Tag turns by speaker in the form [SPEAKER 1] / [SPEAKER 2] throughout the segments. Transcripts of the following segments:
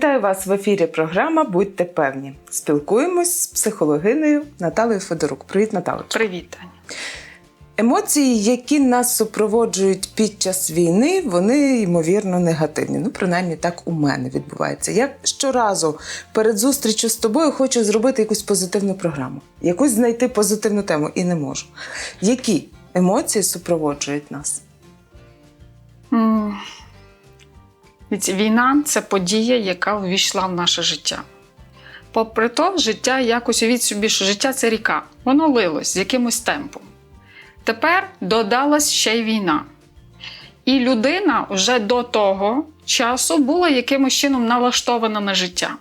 [SPEAKER 1] Вітаю вас в ефірі. Програма Будьте певні. Спілкуємось з психологинею Наталею Федорук. Привіт, Наталочка.
[SPEAKER 2] Привіт,
[SPEAKER 1] Емоції, які нас супроводжують під час війни, вони ймовірно негативні. Ну, принаймні, так у мене відбувається. Я щоразу перед зустрічю з тобою хочу зробити якусь позитивну програму, якусь знайти позитивну тему і не можу. Які емоції супроводжують нас?
[SPEAKER 2] Дивіться, Війна це подія, яка увійшла в наше життя. Попри то, життя якось увіть собі, що життя це ріка. Воно лилось з якимось темпом. Тепер додалась ще й війна. І людина вже до того часу була якимось чином налаштована на життя.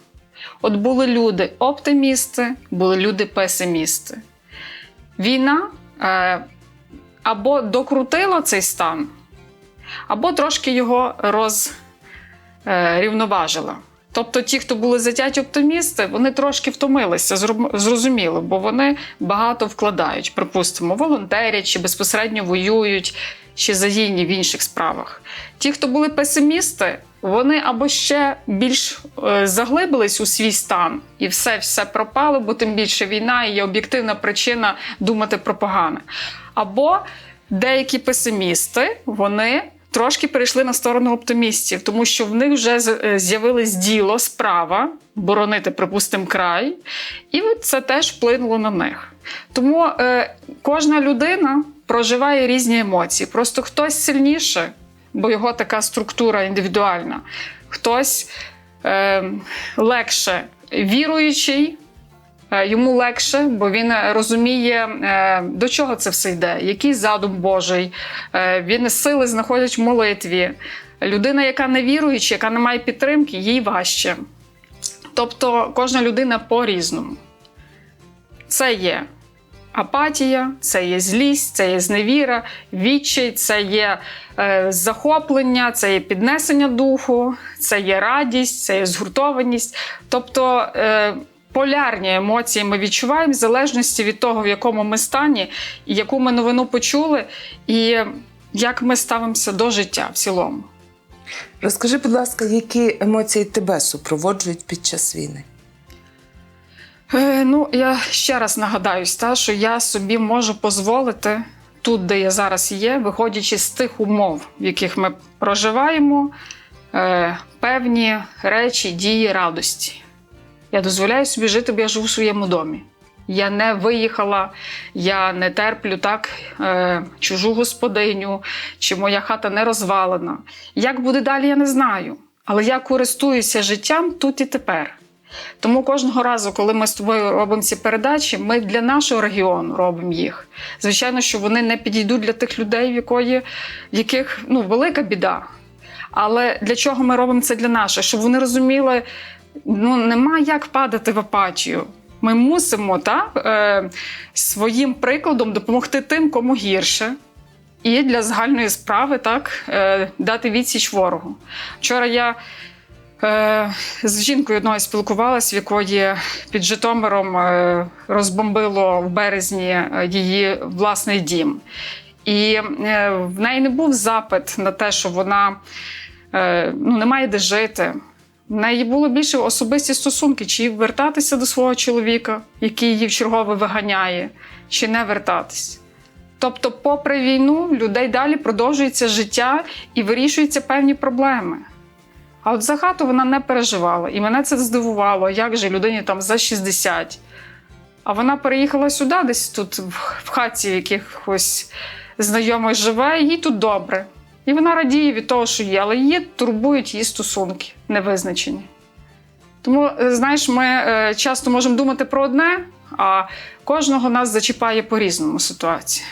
[SPEAKER 2] От були люди оптимісти, були люди песимісти. Війна е, або докрутила цей стан, або трошки його розрівноважила. Тобто ті, хто були затяті оптимісти, вони трошки втомилися, зрозуміло, бо вони багато вкладають, припустимо, волонтерять чи безпосередньо воюють, чи задіяні в інших справах. Ті, хто були песимісти, вони або ще більш е, заглибились у свій стан, і все, все пропало, бо тим більше війна і є об'єктивна причина думати про погане. Або деякі песимісти, вони трошки перейшли на сторону оптимістів, тому що в них вже е, з'явилось діло, справа боронити, припустимо, край, і це теж вплинуло на них. Тому е, кожна людина проживає різні емоції. Просто хтось сильніше, бо його така структура індивідуальна, хтось е, легше віруючий. Е, Йому легше, бо він е, розуміє, е, до чого це все йде, який задум Божий. Він сили знаходить в молитві. Людина, яка не віруюча, яка не має підтримки, їй важче. Тобто кожна людина по-різному. Це є апатія, це є злість, це є зневіра, відчай, це є е, захоплення, це є піднесення духу, це є радість, це є згуртованість. Тобто е, полярні емоції ми відчуваємо в залежності від того, в якому ми стані, і яку ми новину почули, і як ми ставимося до життя в цілому.
[SPEAKER 1] Розкажи, будь ласка, які емоції тебе супроводжують під час війни?
[SPEAKER 2] Е, ну, я ще раз нагадаюсь, та, що я собі можу дозволити тут, де я зараз є, виходячи з тих умов, в яких ми проживаємо, е, певні речі, дії, радості. Я дозволяю собі жити, бо я живу в своєму домі. Я не виїхала, я не терплю так е, чужу господиню, чи моя хата не розвалена. Як буде далі, я не знаю. Але я користуюся життям тут і тепер. Тому кожного разу, коли ми з тобою робимо ці передачі, ми для нашого регіону робимо їх. Звичайно, що вони не підійдуть для тих людей, в якої, в яких ну, велика біда. Але для чого ми робимо це для наших? Щоб вони розуміли, ну нема як падати в апатію. Ми мусимо та, е, своїм прикладом допомогти тим, кому гірше. І для загальної справи так, е, дати відсіч ворогу. Вчора я Е, З жінкою одною спілкувалась, в якої під Житомиром е, розбомбило в березні е, її власний дім. І е, в неї не був запит на те, що вона е, ну, не має де жити. В неї було більше особисті стосунки, чи вертатися до свого чоловіка, який її в чергове виганяє, чи не вертатись. Тобто, попри війну, людей далі продовжується життя і вирішуються певні проблеми. А от за хату вона не переживала. І мене це здивувало, як же людині там за 60. А вона переїхала сюди, десь тут в- хаті якихось знайомих живе, їй тут добре. І вона радіє від того, що є, але її турбують її стосунки невизначені. Тому, е, знаєш, ми е, часто можемо думати про одне, а кожного нас зачіпає по-різному ситуація.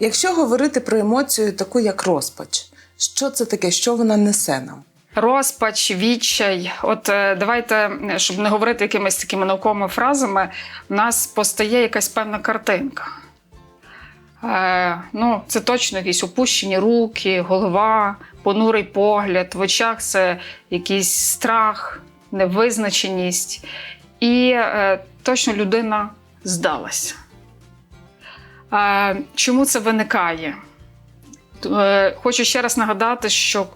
[SPEAKER 1] Якщо говорити про емоцію, таку як розпач, що це таке, що вона несе нам?
[SPEAKER 2] Розпач, відчай. От е, давайте, щоб не говорити якимись такими науковими фразами, в нас постає якась певна картинка. Е, ну, це точно якісь опущені руки, голова, понурий погляд, в очах це якийсь страх, невизначеність. І е, точно людина здалася. Е, чому це виникає? Хочу ще раз нагадати, що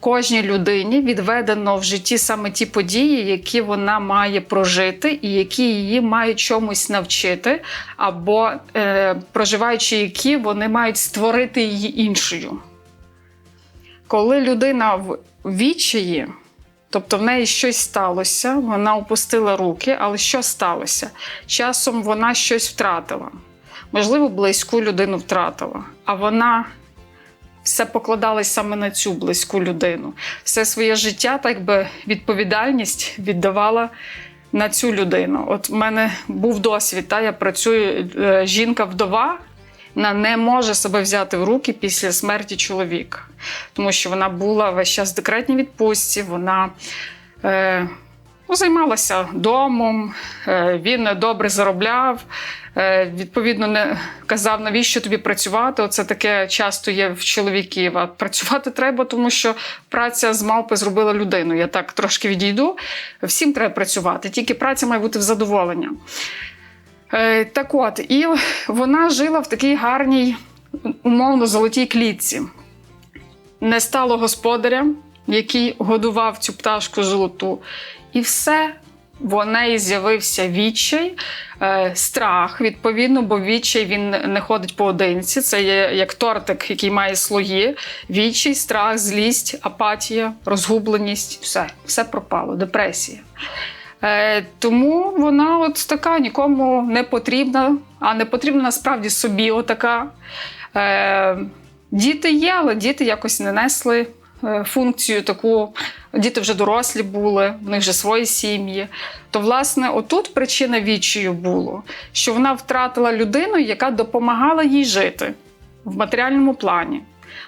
[SPEAKER 2] кожній людині відведено в житті саме ті події, які вона має прожити, і які її мають чомусь навчити, або е, проживаючи які вони мають створити її іншою. Коли людина в відчаї, тобто в неї щось сталося, вона опустила руки, але що сталося? Часом вона щось втратила. Можливо, близьку людину втратила, а вона все покладалось саме на цю близьку людину. Все своє життя, так би відповідальність віддавала на цю людину. От в мене був досвід, та я працюю е, жінка-вдова. Вона не може себе взяти в руки після смерті чоловіка, тому що вона була весь час в декретній відпустці, вона е, ну, займалася домом, е, він добре заробляв. Е, відповідно, не казав, навіщо тобі працювати. Оце таке часто є в чоловіків. А працювати треба, тому що праця з мавпи зробила людину. Я так трошки відійду. Всім треба працювати, тільки праця має бути в задоволення. Е, Так от, і вона жила в такій гарній, умовно, золотій клітці. Не стало господаря, який годував цю пташку золоту. І все. В неї з'явився відчай, е, страх, відповідно, бо відчай він не ходить поодинці. Це є як тортик, який має слої. Відчай, страх, злість, апатія, розгубленість все, все пропало, депресія. Е, тому вона от така нікому не потрібна, а не потрібна насправді собі отака. Е, діти є, але діти якось не несли функцію таку. Діти вже дорослі були, в них вже свої сім'ї. То, власне, отут причина відчаю було, що вона втратила людину, яка допомагала їй жити в матеріальному плані.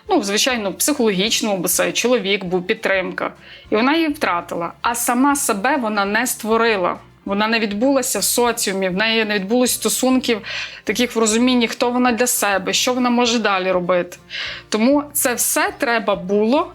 [SPEAKER 2] Ну, звичайно, психологічному, бо це чоловік був підтримка. І вона її втратила. А сама себе вона не створила. Вона не відбулася в соціумі, в неї не відбулось стосунків таких в розумінні, хто вона для себе, що вона може далі робити. Тому це все треба було,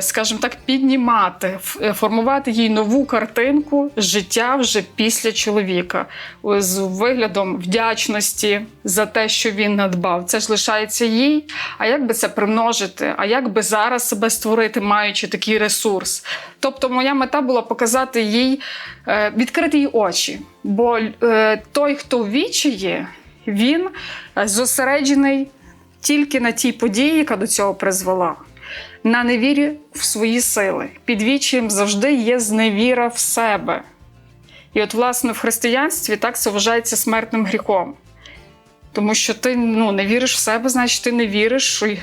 [SPEAKER 2] скажімо так, піднімати, е, формувати їй нову картинку життя вже після чоловіка з виглядом вдячності за те, що він надбав. Це ж лишається їй. А як би це примножити? А як би зараз себе створити, маючи такий ресурс? Тобто, моя мета була показати їй, е, відкрити їй очі. Бо е, той, хто в відчаї, він е, зосереджений тільки на тій події, яка до цього призвела. На невірі в свої сили. Під відчаєм завжди є зневіра в себе. І от, власне, в християнстві так це вважається смертним гріхом. Тому що ти ну, не віриш в себе, значить, ти не віриш, що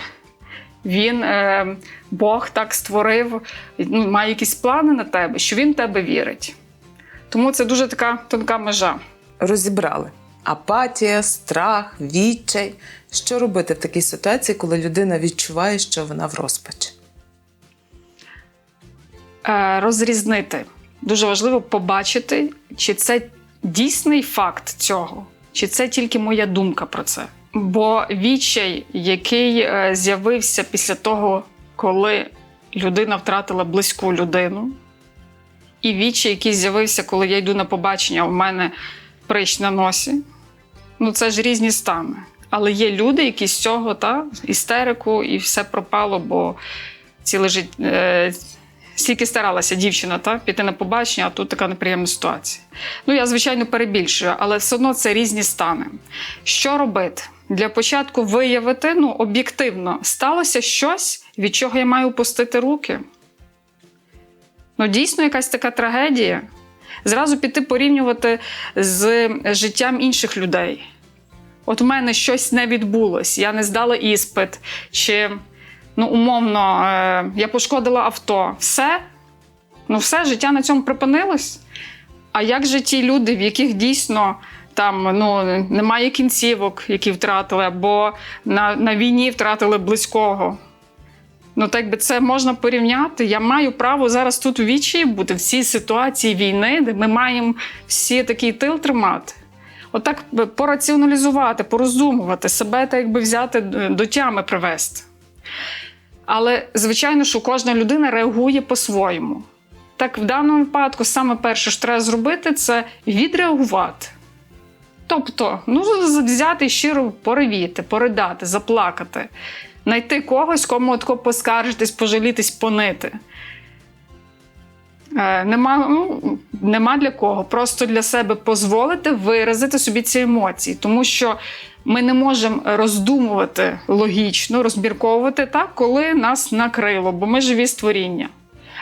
[SPEAKER 2] він, е, Бог так створив, ну, має якісь плани на тебе, що він в тебе вірить. Тому це дуже така тонка межа.
[SPEAKER 1] Розібрали апатія, страх, відчай. Що робити в такій ситуації, коли людина відчуває, що вона в розпачі?
[SPEAKER 2] Е, розрізнити. Дуже важливо побачити, чи це дійсний факт цього, чи це тільки моя думка про це. Бо відчай, який е, з'явився після того, коли людина втратила близьку людину, і відчай, який з'явився, коли я йду на побачення, у мене прищ на носі. Ну, це ж різні стани. Але є люди, які з цього та, істерику, і все пропало, бо ціле життя. Е, Скільки старалася дівчина та, піти на побачення, а тут така неприємна ситуація. Ну, я, звичайно, перебільшую, але все одно це різні стани. Що робити? Для початку виявити ну, об'єктивно, сталося щось, від чого я маю опустити руки. Ну, дійсно, якась така трагедія. Зразу піти порівнювати з життям інших людей. От у мене щось не відбулось, я не здала іспит, чи ну, умовно, е, я пошкодила авто. Все, ну все, життя на цьому припинилось. А як же ті люди, в яких дійсно там ну, немає кінцівок, які втратили, або на, на війні втратили близького? Ну, так би це можна порівняти. Я маю право зараз тут у вічі бути в цій ситуації війни, де ми маємо всі такий тил тримати. Отак би пораціоналізувати, порозумувати, себе так якби взяти е, до тями привести. Але, звичайно, що кожна людина реагує по-своєму. Так, в даному випадку, саме перше, що треба зробити, це відреагувати. Тобто, ну, взяти щиро поревіти, поридати, заплакати. Найти когось, кому отко поскаржитись, пожалітись, понити. Е, Нема, ну, нема для кого. Просто для себе дозволити виразити собі ці емоції, тому що ми не можемо роздумувати логічно, розмірковувати так, коли нас накрило, бо ми живі створіння.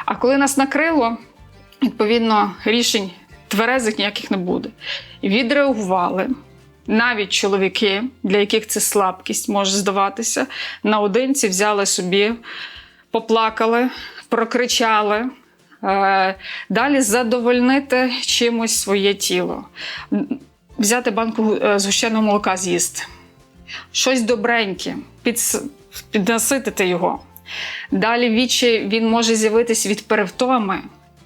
[SPEAKER 2] А коли нас накрило, відповідно, рішень тверезих ніяких не буде. Відреагували. Навіть чоловіки, для яких це слабкість може здаватися, наодинці взяли собі, поплакали, прокричали. Е, Далі задовольнити чимось своє тіло, взяти банку е, згущеного молока з'їсти, щось добреньке, піднаситити його. Далі вічі він може з'явитись від перевтоми,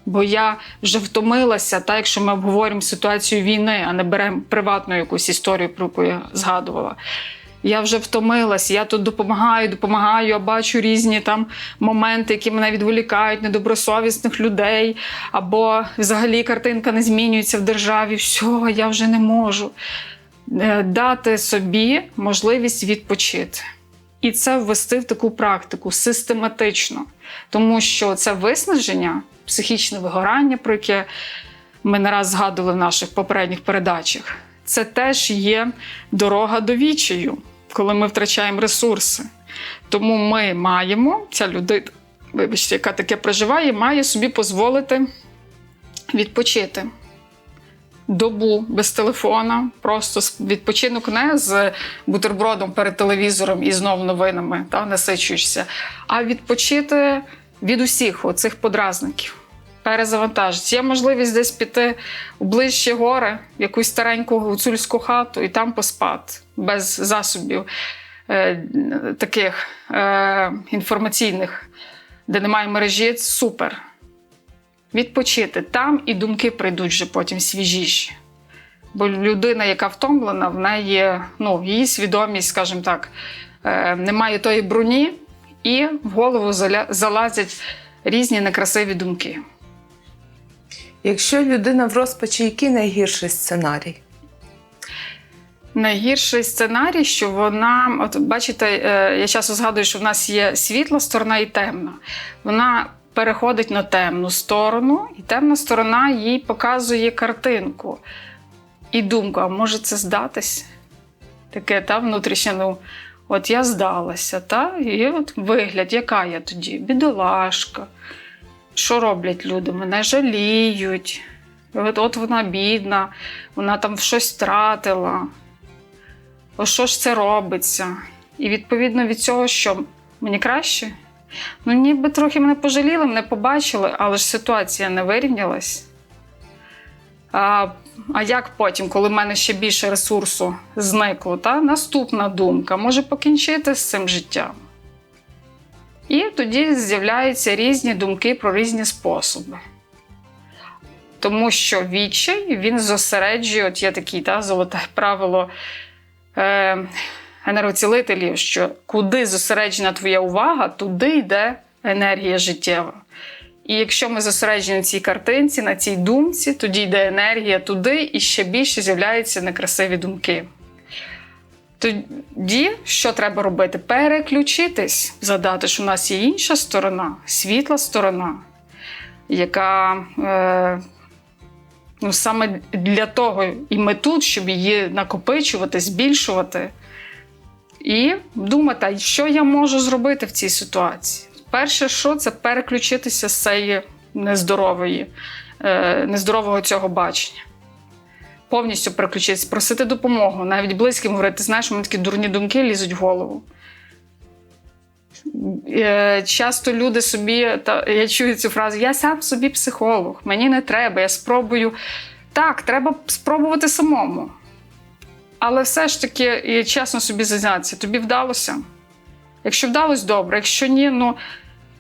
[SPEAKER 2] бо я вже втомилася, так якщо ми обговорюємо ситуацію війни, а не беремо приватну якусь історію, про яку я згадувала. Я вже втомилась, я тут допомагаю, допомагаю, я бачу різні там моменти, які мене відволікають, недобросовісних людей, або взагалі картинка не змінюється в державі. Все, я вже не можу. Е, Дати собі можливість відпочити. І це ввести в таку практику систематично, тому що це виснаження, психічне вигорання, про яке ми не раз згадували в наших попередніх передачах, це теж є дорога до вічаю, коли ми втрачаємо ресурси. Тому ми маємо, ця людина, вибачте, яка таке проживає, має собі дозволити відпочити. Добу без телефона, просто відпочинок не з бутербродом перед телевізором і знову новинами, та насичуєшся, а відпочити від усіх оцих подразників перезавантажити. Є можливість десь піти у ближчі гори, в якусь стареньку гуцульську хату і там поспати без засобів е, таких е, інформаційних, де немає мережі. Супер. Відпочити там і думки прийдуть вже потім свіжіші. Бо людина, яка втомлена, в неї ну, її свідомість, скажімо так, е, немає тої броні, і в голову залазять різні некрасиві думки.
[SPEAKER 1] Якщо людина в розпачі, який найгірший сценарій?
[SPEAKER 2] Найгірший сценарій, що вона, от бачите, е, я часто згадую, що в нас є світла сторона і темна. Вона переходить на темну сторону, і темна сторона їй показує картинку і думку, а може це здатись? Таке та внутрішнє, ну, от я здалася, та? і от вигляд, яка я тоді? Бідолашка. Що роблять люди? Мене жаліють. От, от вона бідна, вона там щось втратила. О, що ж це робиться? І відповідно від цього, що мені краще? Ну, ніби трохи мене пожаліли, мене побачили, але ж ситуація не вирівнялась. А, а як потім, коли в мене ще більше ресурсу зникло, та? наступна думка може покінчити з цим життям. І тоді з'являються різні думки про різні способи. Тому що відчай він зосереджує, от є таке та, золоте правило е, енергоцілителів, що куди зосереджена твоя увага, туди йде енергія життєва. І якщо ми зосереджені на цій картинці, на цій думці, тоді йде енергія туди і ще більше з'являються некрасиві думки. Тоді що треба робити? Переключитись, задати, що у нас є інша сторона, світла сторона, яка е, ну, саме для того і ми тут, щоб її накопичувати, збільшувати. І думати, що я можу зробити в цій ситуації. Перше, що це переключитися з цієї нездорової, е, нездорового цього бачення. Повністю переключитися, просити допомогу, навіть близьким говорити, знаєш, у мене такі дурні думки лізуть в голову. Е, Часто люди собі, та, я чую цю фразу: я сам собі психолог, мені не треба, я спробую. Так, треба спробувати самому. Але все ж таки, і чесно собі зізнатися, тобі вдалося. Якщо вдалося, добре, якщо ні, ну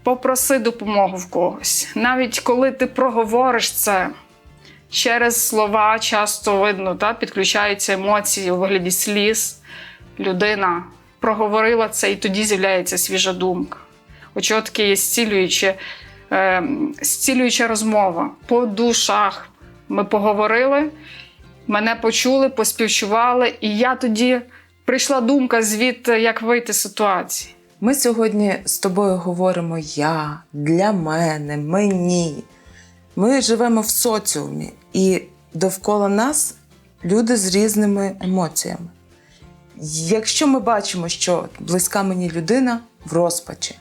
[SPEAKER 2] попроси допомогу в когось. Навіть коли ти проговориш це через слова, часто видно, та, підключаються емоції у вигляді сліз. Людина проговорила це, і тоді з'являється свіжа думка. От таке є зцілююче, е, зцілююча розмова по душах. Ми поговорили, мене почули, поспівчували, і я тоді прийшла думка звідти, як вийти з ситуації.
[SPEAKER 1] Ми сьогодні з тобою говоримо я, для мене, мені. Ми живемо в соціумі, і довкола нас люди з різними емоціями. Якщо ми бачимо, що близька мені людина в розпачі,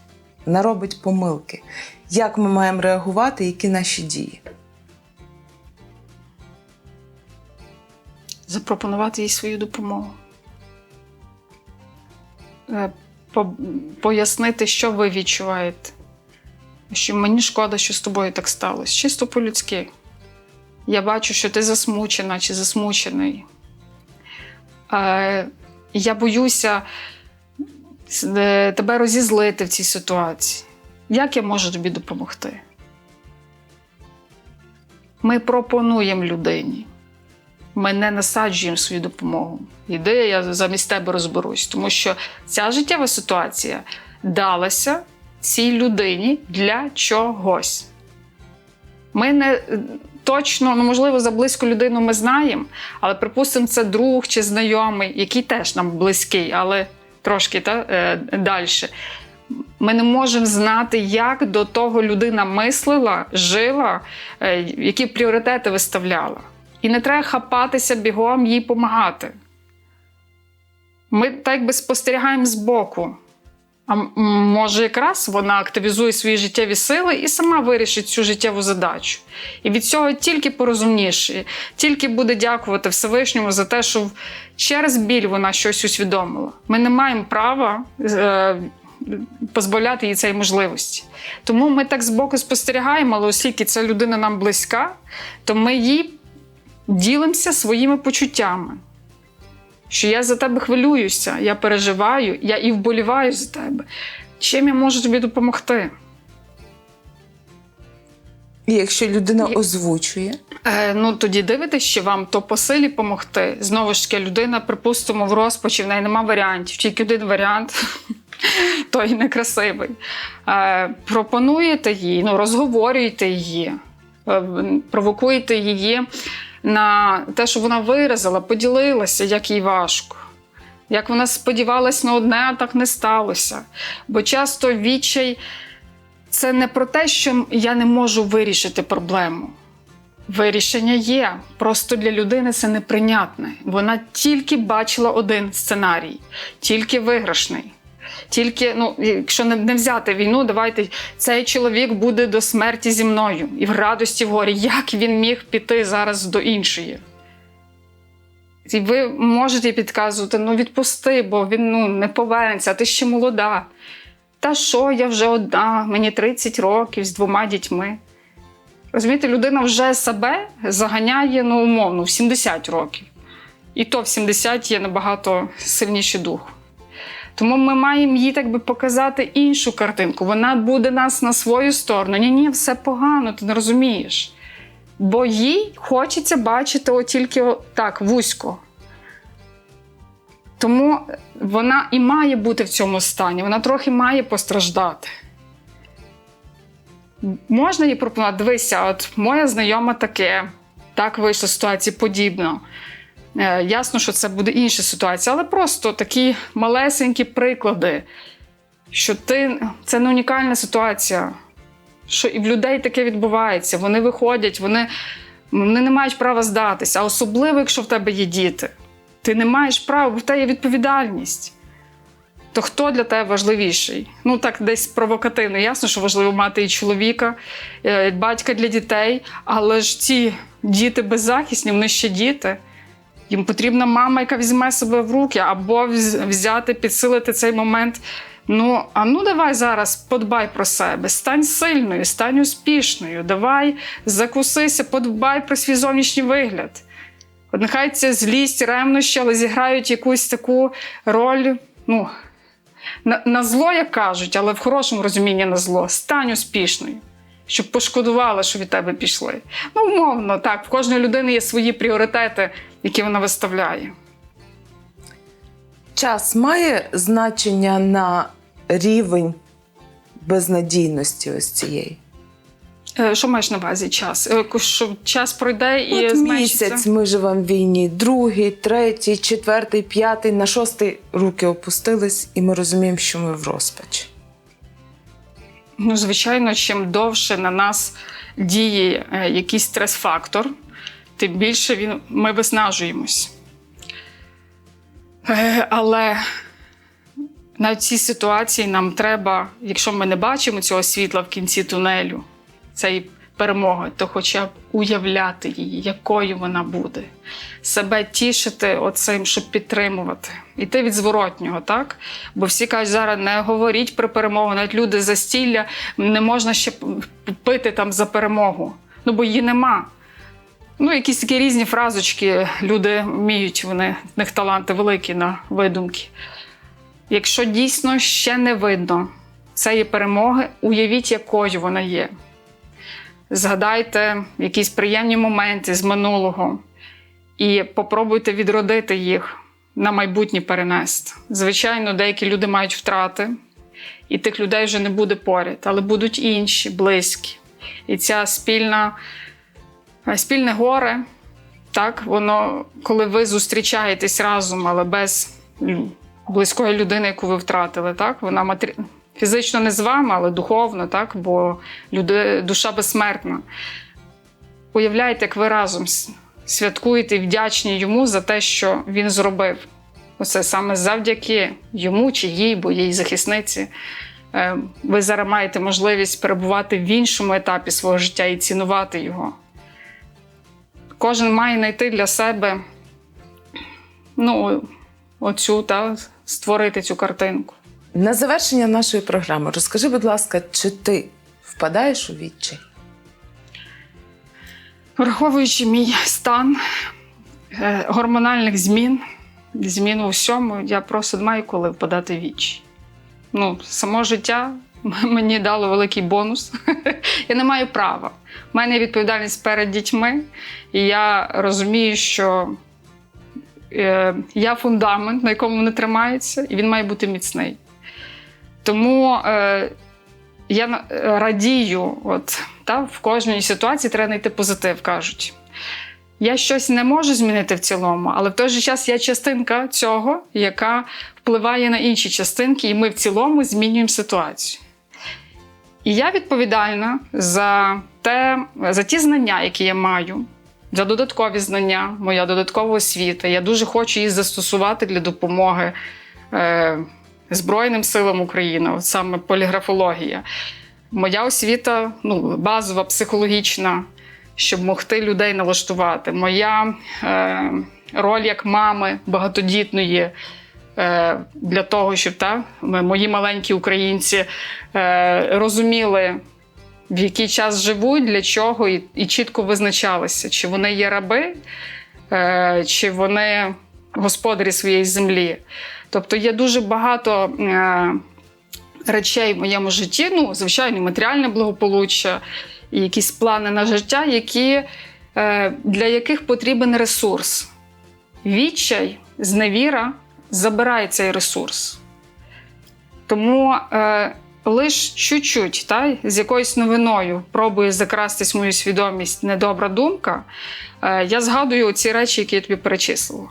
[SPEAKER 1] вона робить помилки, як ми маємо реагувати, які наші дії?
[SPEAKER 2] Запропонувати їй свою допомогу. Е, Пояснити, що ви відчуваєте. Що мені шкода, що з тобою так сталося. Чисто по-людськи. Я бачу, що ти засмучена чи засмучений. Е, Я боюся е, тебе розізлити в цій ситуації. Як я можу тобі допомогти? Ми пропонуємо людині ми не насаджуємо свою допомогу. Іди, я замість тебе розберусь. Тому що ця життєва ситуація далася цій людині для чогось. Ми не точно, ну можливо, за близьку людину ми знаємо, але припустимо, це друг чи знайомий, який теж нам близький, але трошки та, е, далі. Ми не можемо знати, як до того людина мислила, жила, е, які пріоритети виставляла. І не треба хапатися бігом їй допомагати. Ми так якби спостерігаємо збоку. А може, якраз вона активізує свої життєві сили і сама вирішить цю життєву задачу. І від цього тільки порозумніше, тільки буде дякувати Всевишньому за те, що через біль вона щось усвідомила. Ми не маємо права е, позбавляти їй цієї можливості. Тому ми так збоку спостерігаємо, але оскільки ця людина нам близька, то ми їй ділимося своїми почуттями. Що я за тебе хвилююся, я переживаю, я і вболіваю за тебе. Чим я можу тобі допомогти?
[SPEAKER 1] І якщо людина
[SPEAKER 2] І-
[SPEAKER 1] озвучує,
[SPEAKER 2] Е, ну тоді дивитесь, що вам то по силі допомогти. Знову ж таки, людина, припустимо, в розпачі, в неї нема варіантів, тільки один варіант, той некрасивий. Е, пропонуєте їй, ну, розговорюєте її, е, провокуєте її на те, що вона виразила, поділилася, як їй важко. Як вона сподівалась на одне, а так не сталося. Бо часто відчай це не про те, що я не можу вирішити проблему. Вирішення є. Просто для людини це неприйнятне. Вона тільки бачила один сценарій, тільки виграшний. Тільки, ну, якщо не, взяти війну, давайте цей чоловік буде до смерті зі мною і в радості в горі. Як він міг піти зараз до іншої? І ви можете підказувати, ну відпусти, бо він ну, не повернеться, ти ще молода. Та що, я вже одна, мені 30 років з двома дітьми. Розумієте, людина вже себе заганяє ну, умовно в 70 років. І то в 70 є набагато сильніший дух. Тому ми маємо їй так би показати іншу картинку. Вона буде нас на свою сторону. Ні, ні, все погано, ти не розумієш. Бо їй хочеться бачити от тільки так, вузько. Тому вона і має бути в цьому стані, вона трохи має постраждати. Можна їй пропонувати, дивися, от моя знайома таке, так вийшла ситуація подібно. Е, ясно, що це буде інша ситуація, але просто такі малесенькі приклади, що ти це не унікальна ситуація, що і в людей таке відбувається. Вони виходять, вони, вони не мають права здатися, а особливо, якщо в тебе є діти. Ти не маєш права, бо в тебе є відповідальність. То хто для тебе важливіший? Ну так десь провокативно. Ясно, що важливо мати і чоловіка, е, батька для дітей, але ж ці діти беззахисні, вони ще діти. Їм потрібна мама, яка візьме себе в руки, або взяти, підсилити цей момент. Ну, а ну давай зараз подбай про себе, стань сильною, стань успішною. Давай закусися, подбай про свій зовнішній вигляд. От нехай ця злість, ревнощі, але зіграють якусь таку роль, ну, на, на зло, як кажуть, але в хорошому розумінні на зло. Стань успішною, щоб пошкодувала, що від тебе пішли. Ну, умовно, так, в кожної людини є свої пріоритети, які вона виставляє.
[SPEAKER 1] час має значення на рівень безнадійності ось цієї.
[SPEAKER 2] Е, Що маєш на увазі час? Е, Що час пройде і
[SPEAKER 1] От
[SPEAKER 2] зменшиться?
[SPEAKER 1] місяць ми живемо в війні, другий, третій, четвертий, п'ятий, на шостий руки опустились, і ми розуміємо, що ми в розпачі.
[SPEAKER 2] Ну, звичайно, чим довше на нас діє е, якийсь стрес-фактор, тим більше він, ми виснажуємось. Е, але на цій ситуації нам треба, якщо ми не бачимо цього світла в кінці тунелю, цієї перемоги, то хоча б уявляти її, якою вона буде, себе тішити оцим, щоб підтримувати. Іти від зворотнього, так? Бо всі кажуть, зараз не говоріть про перемогу, навіть люди за стілля не можна ще пити там за перемогу. Ну, бо її нема. Ну, якісь такі різні фразочки люди вміють, вони в них таланти великі на видумки. Якщо дійсно ще не видно цієї перемоги, уявіть, якою вона є. Згадайте якісь приємні моменти з минулого і попробуйте відродити їх на майбутнє перенести. Звичайно, деякі люди мають втрати, і тих людей вже не буде поряд, але будуть інші, близькі. І ця спільна, спільне горе, так, воно, коли ви зустрічаєтесь разом, але без близької людини, яку ви втратили, так, вона матері... фізично не з вами, але духовно, так, бо люди... душа безсмертна. Уявляєте, як ви разом святкуєте і вдячні йому за те, що він зробив. Оце саме завдяки йому чи їй, бо їй захисниці. е, Ви зараз маєте можливість перебувати в іншому етапі свого життя і цінувати його. Кожен має знайти для себе ну, оцю та створити цю картинку.
[SPEAKER 1] На завершення нашої програми розкажи, будь ласка, чи ти впадаєш у відчай?
[SPEAKER 2] Враховуючи мій стан е, гормональних змін, змін у всьому, я просто маю коли впадати в віч. Ну, само життя мені дало великий бонус. я не маю права. У мене є відповідальність перед дітьми, і я розумію, що е, я фундамент, на якому вони тримаються, і він має бути міцний. Тому е, я радію, от, та, в кожній ситуації треба знайти позитив, кажуть. Я щось не можу змінити в цілому, але в той же час я частинка цього, яка впливає на інші частинки, і ми в цілому змінюємо ситуацію. І я відповідальна за, те, за ті знання, які я маю, за додаткові знання, моя додаткова освіта. Я дуже хочу її застосувати для допомоги е, Збройним силам України, саме поліграфологія. Моя освіта ну, базова, психологічна, щоб могти людей налаштувати. Моя е, роль як мами багатодітної. Е, Для того, щоб та, мої маленькі українці е, розуміли, в який час живуть, для чого, і, і чітко визначалися, чи вони є раби, е, чи вони господарі своєї землі. Тобто є дуже багато речей в моєму житті, ну, звичайно, матеріальне благополуччя і якісь плани на життя, які, для яких потрібен ресурс. Відчай, зневіра забирає цей ресурс. Тому е, лиш чуть-чуть, та, з якоюсь новиною пробує закрастись мою свідомість недобра думка, е, я згадую ці речі, які я тобі перечислила.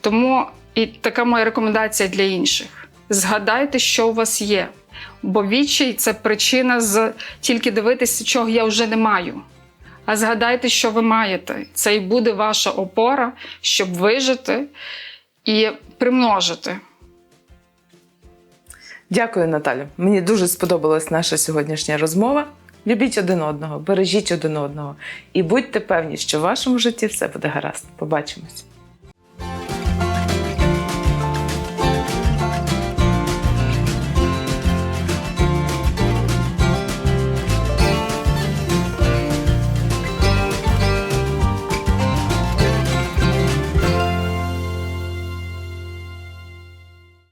[SPEAKER 2] Тому і така моя рекомендація для інших: згадайте, що у вас є. Бо відчай це причина з тільки дивитися, чого я вже не маю. А згадайте, що ви маєте. Це і буде ваша опора, щоб вижити і примножити.
[SPEAKER 1] Дякую, Наталю. Мені дуже сподобалась наша сьогоднішня розмова. Любіть один одного, бережіть один одного і будьте певні, що в вашому житті все буде гаразд. Побачимось.